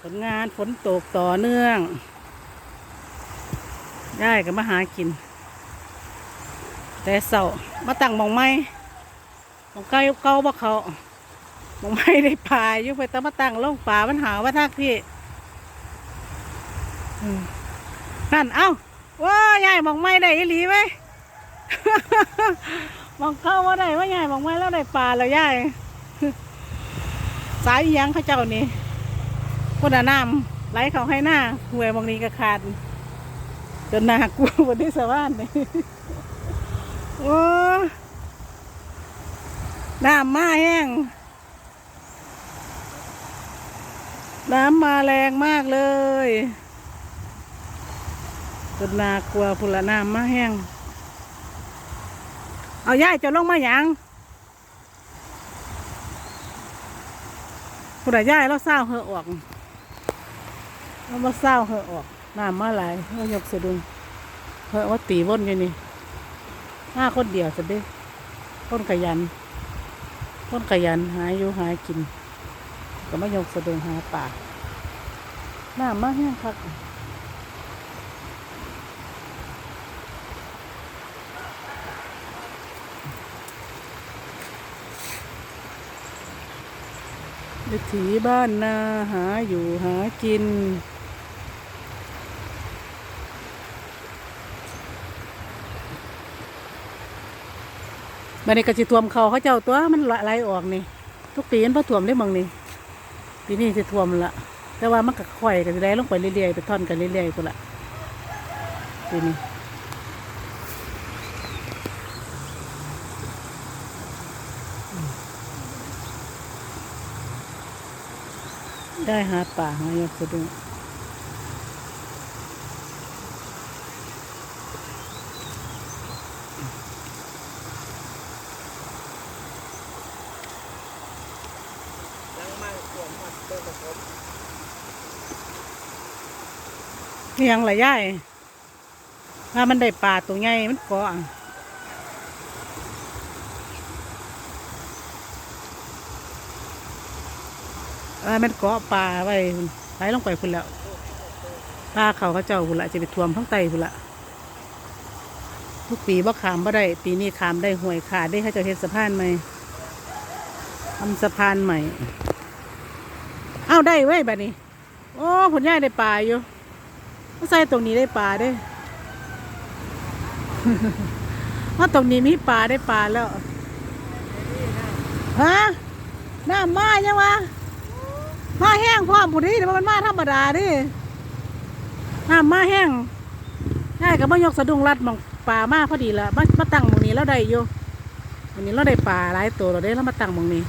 ผลงานฝนตกต่อเนื่องย่ายก็มาหากิน แต่เสามาตั้งมองไม้มองเก้าเก้าบ่เขามองไม้ได้ปลาอยู่ไปแต่มาตั้งลงป่ามันหาว่าทักพี่นั่นเอ้าว้ายายหมองไม้ได้อีหลีไหมมองเข้าว่าได้ว่ายายหมองไม้แล้วได้ปลาแล้วยายสายยังเขาเจ้านี่ คนอะน้ำไหลเขาให้หน้าห่วยบางนี้ก็ขาดจนหนากลัวบนที่สวรรค์นี่โอ้น้ำมาแห้งน้ำมาแรงมากเลยจนนากลัวพุนละน้ำมาแห้งเอาย่ายจะลงมาหยังผู้ใดย้ายเราเศร้าเหอออก เรามาเศร้าเหอะออกน้ำมาหลายเรายกสะดุงเหอะว่าตีวนอยู่นี่ห้าคนเดียวจะได้คนขยัน คนขยันหาอยู่หากิน ก็ไม่ยกสะดุงหาป่าน้ำมาแห้งคักวิถีบ้านนาหาอยู่หากิน บันนี้ก็สิท่วมเขาเขาเจ้าตัวมันไหลออกนี่ ทุกปีมันพอท่วมได้บางนี่ปีนี้สิท่วมละแต่ว่ามันก็ค่อยก็สิได้ลงไปเรื่อยๆไปท่อนกันเรื่อยๆกูละปีนี้ได้หาป่าหายกสะดุ้งมาขวมมา เนียังละย่ายถ้ามันได้ปลาตัวใหญ่มันเกาะเออมันเกาะปลาไว้ไหลลงไปพุ่นแล้วปลาเขาเขาเจ้าพุ่นละจะไปท่วมทั้งไตพุ่นละทุกปีบ่ขามบ่ได้ ปีนี้ขามได้ห่วยขาดได้เขาเจะเฮ็ดสะพานใหม่ทำสะพานใหม่ เอาได้ไว้ยบัดนี้ โอ้ผลย่ายได้ปลาอยู่ใส่ตรงนี้ได้ปลาได้ว่าตรงนี้มีปลาได้ปลาแล้ว ฮะหน้ำมายังวะมาแห้งพร้อมผู้นี้เดี๋ยวมันมาธรรมดาดิน้ำมาแห้งได้ก็มายกสะดุ้งรัดมองปลามาพอดีละมามาตั้งมองนี้แล้วได้อยู่วันนี้เราได้ปลาหลายตัวเราได้แล้วมาตั้งมองนี้